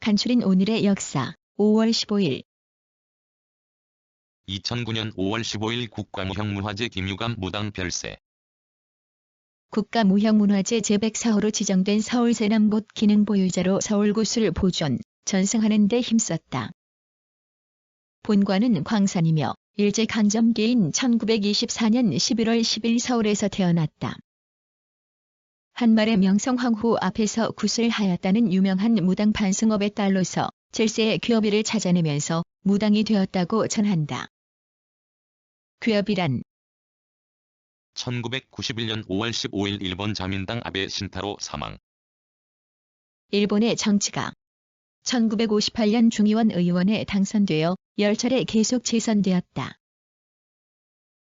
간추린 오늘의 역사 5월 15일 2009년 5월 15일 국가무형문화재 김유감 무당 별세 국가무형문화재 제104호로 지정된 서울 세남곳 기능 보유자로 서울구술 보존, 전승하는 데 힘썼다. 본관은 광산이며 일제강점기인 1924년 11월 10일 서울에서 태어났다. 한말의 명성황후 앞에서 구슬하였다는 유명한 무당 반승업의 딸로서 젤세의 귀어비를 찾아내면서 무당이 되었다고 전한다. 귀어비란 1991년 5월 15일 일본 자민당 아베 신타로 사망 일본의 정치가 1958년 중의원 의원에 당선되어 열차례 계속 재선되었다.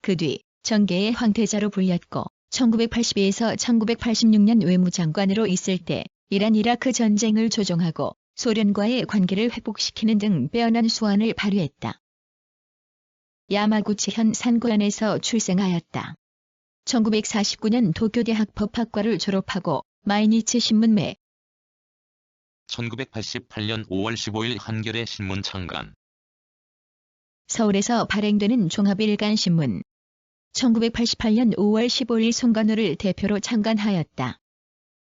그 뒤 정계의 황태자로 불렸고 1982에서 1986년 외무장관으로 있을 때 이란 이라크 전쟁을 조종하고 소련과의 관계를 회복시키는 등 빼어난 수완을 발휘했다. 야마구치현 산고현에서 출생하였다. 1949년 도쿄대학 법학과를 졸업하고 마이니치 신문매 1988년 5월 15일 한겨레 신문 창간 서울에서 발행되는 종합일간신문 1988년 5월 15일 송관호를 대표로 창간하였다.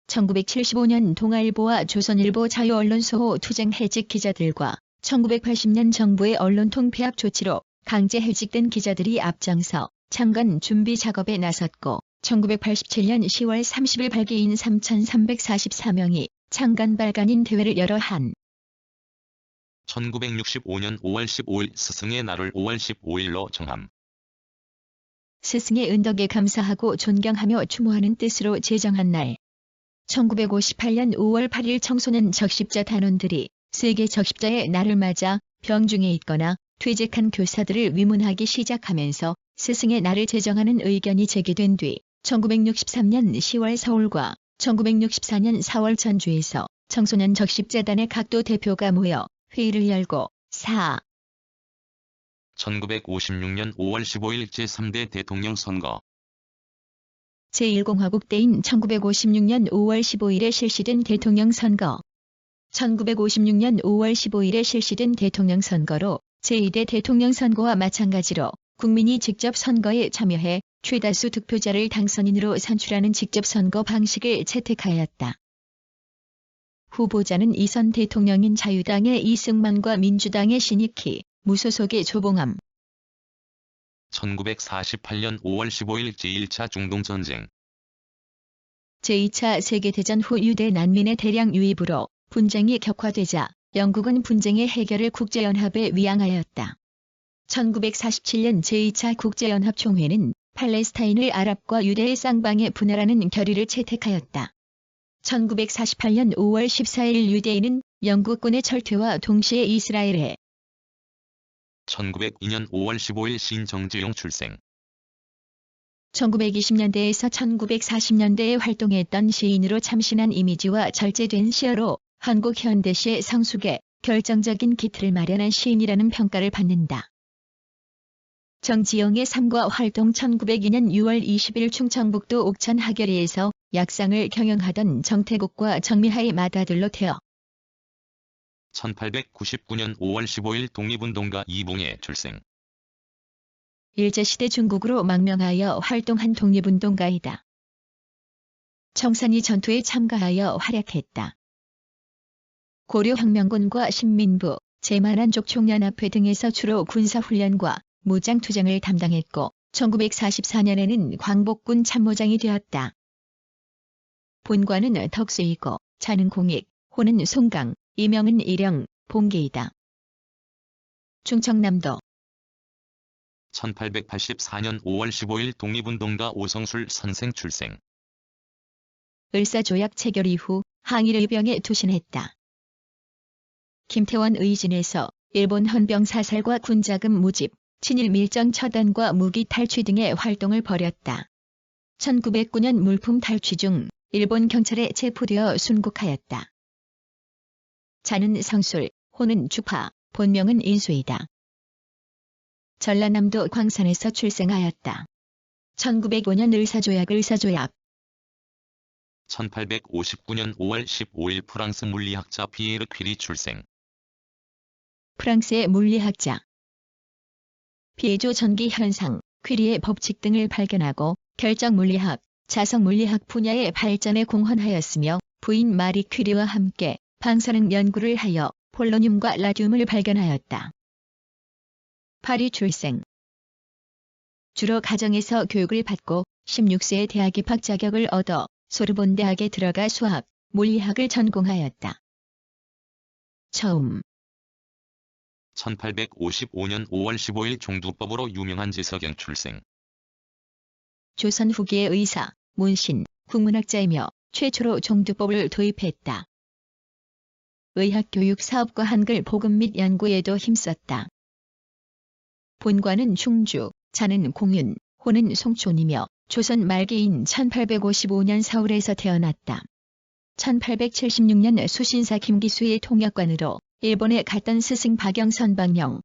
1975년 동아일보와 조선일보 자유언론소호 투쟁 해직 기자들과 1980년 정부의 언론통 폐합 조치로 강제 해직된 기자들이 앞장서 창간 준비 작업에 나섰고 1987년 10월 30일 발기인 3,344명이 창간 발간인 대회를 열어 한 1965년 5월 15일 스승의 날을 5월 15일로 정함 스승의 은덕에 감사하고 존경하며 추모하는 뜻으로 제정한 날. 1958년 5월 8일 청소년 적십자 단원들이 세계 적십자의 날을 맞아 병중에 있거나 퇴직한 교사들을 위문하기 시작하면서 스승의 날을 제정하는 의견이 제기된 뒤 1963년 10월 서울과 1964년 4월 전주에서 청소년 적십자단의 각도 대표가 모여 회의를 열고 4. 1956년 5월 15일 제3대 대통령 선거 제1공화국 때인 1956년 5월 15일에 실시된 대통령 선거. 1956년 5월 15일에 실시된 대통령 선거로 제2대 대통령 선거와 마찬가지로 국민이 직접 선거에 참여해 최다수 득표자를 당선인으로 선출하는 직접 선거 방식을 채택하였다. 후보자는 이선 대통령인 자유당의 이승만과 민주당의 신익희, 무소속의 조봉암, 1948년 5월 15일 제1차 중동전쟁 제2차 세계대전 후 유대 난민의 대량 유입으로 분쟁이 격화되자 영국은 분쟁의 해결을 국제연합에 위양하였다. 1947년 제2차 국제연합 총회는 팔레스타인을 아랍과 유대의 쌍방에 분할하는 결의를 채택하였다. 1948년 5월 14일 유대인은 영국군의 철퇴와 동시에 이스라엘에 1902년 5월 15일 신정지용 출생 1920년대에서 1940년대에 활동했던 시인으로 참신한 이미지와 절제된 시어로 한국 현대시의 성숙에 결정적인 기틀을 마련한 시인이라는 평가를 받는다. 정지영의 삶과 활동 1902년 6월 20일 충청북도 옥천 하계리에서 약상을 경영하던 정태국과 정미하의 맏아들로 태어 1899년 5월 15일 독립운동가 이붕의 출생 일제시대 중국으로 망명하여 활동한 독립운동가이다. 청산리 전투에 참가하여 활약했다. 고려혁명군과 신민부, 제만한족 총연합회 등에서 주로 군사훈련과 무장투쟁을 담당했고 1944년에는 광복군 참모장이 되었다. 본관은 덕수이고 자는 공익, 호는 송강, 이명은 일영, 봉계이다. 충청남도 1884년 5월 15일 독립운동가 오성술 선생 출생 을사조약 체결 이후 항일의 병에 투신했다. 김태원 의진에서 일본 헌병 사살과 군자금 모집, 친일 밀정 처단과 무기 탈취 등의 활동을 벌였다. 1909년 물품 탈취 중 일본 경찰에 체포되어 순국하였다. 자는 성술, 호는 주파, 본명은 인수이다. 전라남도 광산에서 출생하였다. 1905년 의사조약 의사조약 1859년 5월 15일 프랑스 물리학자 피에르 퀴리 출생. 프랑스의 물리학자 피에조 전기 현상, 퀴리의 법칙 등을 발견하고 결정 물리학, 자석 물리학 분야의 발전에 공헌하였으며 부인 마리 퀴리와 함께 방사능 연구를 하여 폴로늄과 라듐을 발견하였다. 파리 출생 주로 가정에서 교육을 받고 16세에 대학 입학 자격을 얻어 소르본 대학에 들어가 수학, 물리학을 전공하였다. 처음 1855년 5월 15일 종두법으로 유명한 지석영 출생. 조선 후기의 의사, 문신, 국문학자이며 최초로 종두법을 도입했다. 의학교육 사업과 한글 복음 및 연구에도 힘썼다. 본관은 충주, 자는 공윤, 호는 송촌이며 조선 말기인 1855년 서울에서 태어났다. 1876년 수신사 김기수의 통역관으로 일본에 갔던 스승 박영선 방영,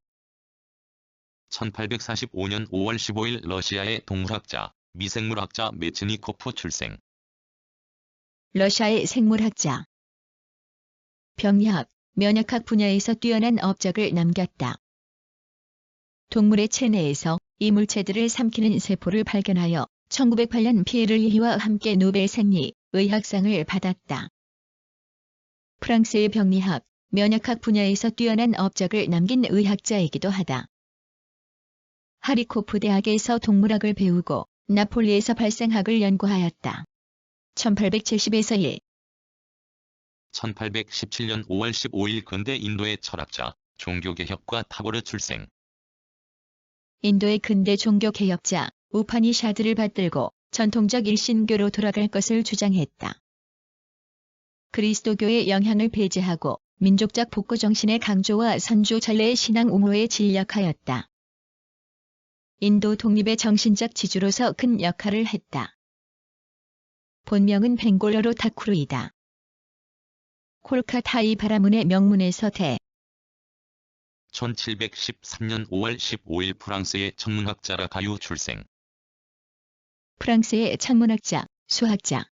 1845년 5월 15일 러시아의 동물학자, 미생물학자 메츠니코프 출생. 러시아의 생물학자. 병리학, 면역학 분야에서 뛰어난 업적을 남겼다. 동물의 체내에서 이 물체들을 삼키는 세포를 발견하여 1908년 피에르 리히와 함께 노벨 생리, 의학상을 받았다. 프랑스의 병리학, 면역학 분야에서 뛰어난 업적을 남긴 의학자이기도 하다. 하리코프 대학에서 동물학을 배우고 나폴리에서 발생학을 연구하였다. 1870에서 1. 1817년 5월 15일 근대 인도의 철학자, 종교개혁과 타고르 출생. 인도의 근대 종교 개혁자 우파니샤드를 받들고 전통적 일신교로 돌아갈 것을 주장했다. 그리스도교의 영향을 배제하고 민족적 복구 정신의 강조와 선조 전례의 신앙 옹호에 진력하였다. 인도 독립의 정신적 지주로서 큰 역할을 했다. 본명은 벵골러로 타쿠르이다. 콜카타이 바라문의 명문에서 대 1713년 5월 15일 프랑스의 천문학자라 가유 출생. 프랑스의 천문학자, 수학자.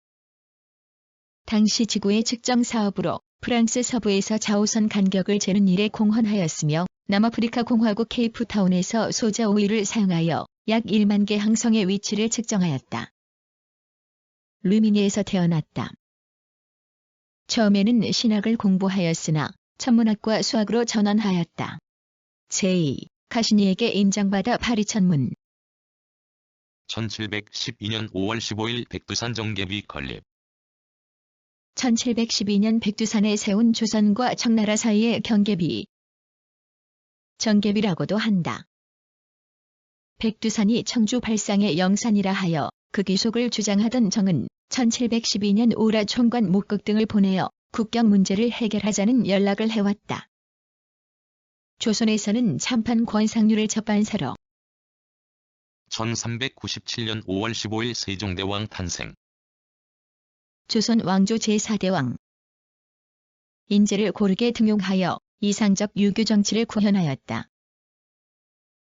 당시 지구의 측정 사업으로 프랑스 서부에서 자오선 간격을 재는 일에 공헌하였으며 남아프리카 공화국 케이프타운에서 소자 오일을 사용하여 약 1만 개 항성의 위치를 측정하였다. 루미니에서 태어났다. 처음에는 신학을 공부하였으나 천문학과 수학으로 전환하였다. 제2. 가시니에게 인정받아 파리 천문, 1712년 5월 15일 백두산 정계비 건립. 1712년 백두산에 세운 조선과 청나라 사이의 경계비. 정계비라고도 한다. 백두산이 청주 발상의 영산이라 하여 그 기속을 주장하던 정은 1712년 오라 총관 목극 등을 보내어 국경 문제를 해결하자는 연락을 해왔다. 조선에서는 참판 권상률을 접반사로 1397년 5월 15일 세종대왕 탄생. 조선 왕조 제4대왕 인재를 고르게 등용하여 이상적 유교 정치를 구현하였다.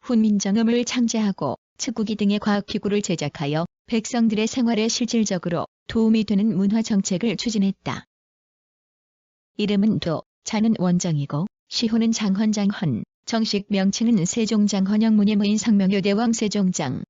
훈민정음을 창제하고 측국이 등의 과학기구를 제작하여 백성들의 생활에 실질적으로 도움이 되는 문화 정책을 추진했다. 이름은 도, 자는 원정이고 시호는 장헌장헌, 정식 명칭은 세종장헌 영 문예무인 상명효대왕 세종장.